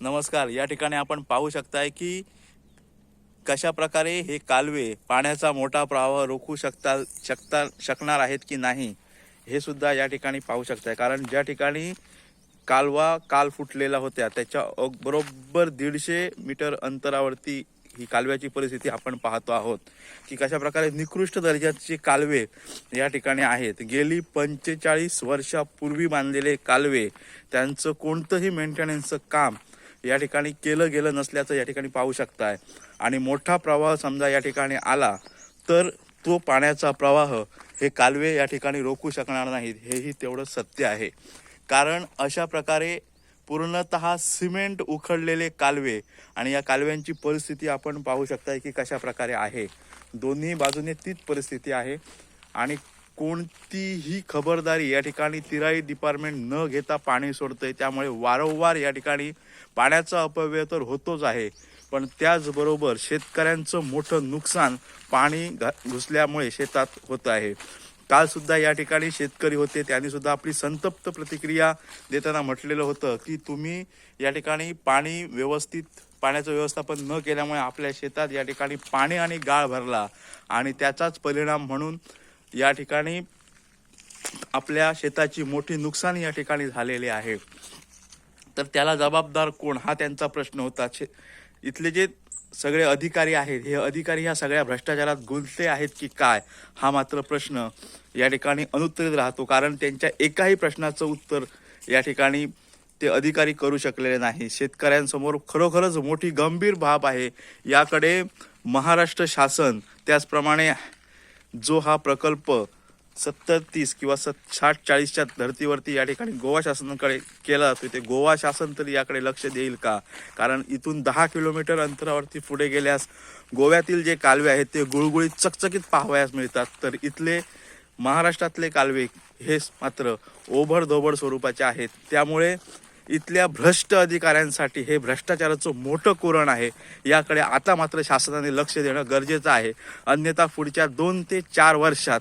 नमस्कार. या ठिकाणी आपण पाहू शकताय की कशा प्रकारे हे कालवे पाण्याचा मोठा प्रवाह रोखू शकता शकता शकणार आहेत की नाही हे सुद्धा या ठिकाणी पाहू शकताय. कारण ज्या ठिकाणी कालवा काल फुटलेला होत्या त्याच्या बरोबर दीडशे मीटर अंतरावरती ही कालव्याची परिस्थिती आपण पाहतो आहोत. की कशा प्रकारे निकृष्ट दर्जाचे कालवे या ठिकाणी आहेत. गेली पंचेचाळीस वर्षापूर्वी बांधलेले कालवे त्यांचं कोणतंही मेंटेनन्सचं काम या ठिकाणी केलं गेलं नसल्याचं या ठिकाणी पाहू शकताय. आणि मोठा प्रवाह समजा या ठिकाणी आला तर तो पाण्याचा प्रवाह हे कालवे या ठिकाणी रोखू शकणार नाहीत. हेही तेवढं सत्य आहे. कारण अशा प्रकारे पूर्णत सिमेंट उखडलेले कालवे आणि या कालव्यांची परिस्थिती आपण पाहू शकताय की कशा प्रकारे आहे. दोन्ही बाजूने तीच परिस्थिती आहे. आणि कोणतीही खबरदारी या ठिकाणी तिराई डिपार्टमेंट न घेता पाणी सोडतंय. त्यामुळे वारंवार या ठिकाणी पाण्याचा अपव्यय तर होतोच आहे. पण त्याचबरोबर शेतकऱ्यांचं मोठं नुकसान पाणी घ- घुसल्यामुळे शेतात होत आहे. काल सुद्धा या ठिकाणी शेतकरी होते. त्यांनी सुद्धा आपली संतप्त प्रतिक्रिया देताना म्हटलेलं होतं की तुम्ही या ठिकाणी पाणी व्यवस्थित पाण्याचं व्यवस्थापन न केल्यामुळे आपल्या शेतात या ठिकाणी पाणी आणि गाळ भरला आणि त्याचाच परिणाम म्हणून या ठिकाणी आपल्या शेताची मोठी नुकसान या ठिकाणी झालेले आहे. तर त्याला जबाबदार कोण? हा त्यांचा प्रश्न होता. शे- इथले जे सगळे अधिकारी आहेत हे अधिकारी ह्या सगळ्या भ्रष्टाचारात गुंतले आहेत की काय? हा मात्र प्रश्न या ठिकाणी अनुत्तरित राहतो. कारण त्यांच्या एकाही प्रश्नाचं उत्तर या ठिकाणी ते अधिकारी करू शकलेले नाही. शेतकऱ्यांसमोर खरोखरच मोठी गंभीर बाब आहे. याकडे महाराष्ट्र शासन त्याचप्रमाणे जो हा प्रकल्प सत्तर तीस किंवा सत साठ चाळीसच्या धर्तीवरती या ठिकाणी गोवा शासनाकडे केला जातो ते गोवा शासन तरी याकडे लक्ष देईल का? कारण इथून दहा किलोमीटर अंतरावरती पुढे गेल्यास गोव्यातील जे कालवे आहेत ते गुळगुळीत चकचकीत पाहावयास मिळतात. तर इथले महाराष्ट्रातले कालवे हे मात्र ओभडधोबड स्वरूपाचे आहेत. त्यामुळे इथल्या भ्रष्ट अधिकाऱ्यांसाठी हे भ्रष्टाचाराचं मोठं कुरण आहे. याकडे आता मात्र शासनाने लक्ष देणं गरजेचं आहे. अन्यथा पुढच्या दोन ते चार वर्षात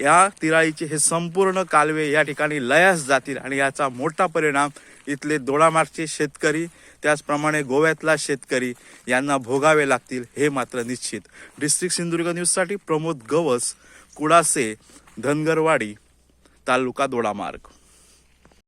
या तिराळीचे हे संपूर्ण कालवे या ठिकाणी लयास जातील आणि याचा मोठा परिणाम इथले दोडामार्गचे शेतकरी त्याचप्रमाणे गोव्यातला शेतकरी यांना भोगावे लागतील हे मात्र निश्चित. डिस्ट्रिक्ट सिंधुदुर्ग न्यूजसाठी प्रमोद गवस कुडासे धनगरवाडी तालुका दोडामार्ग.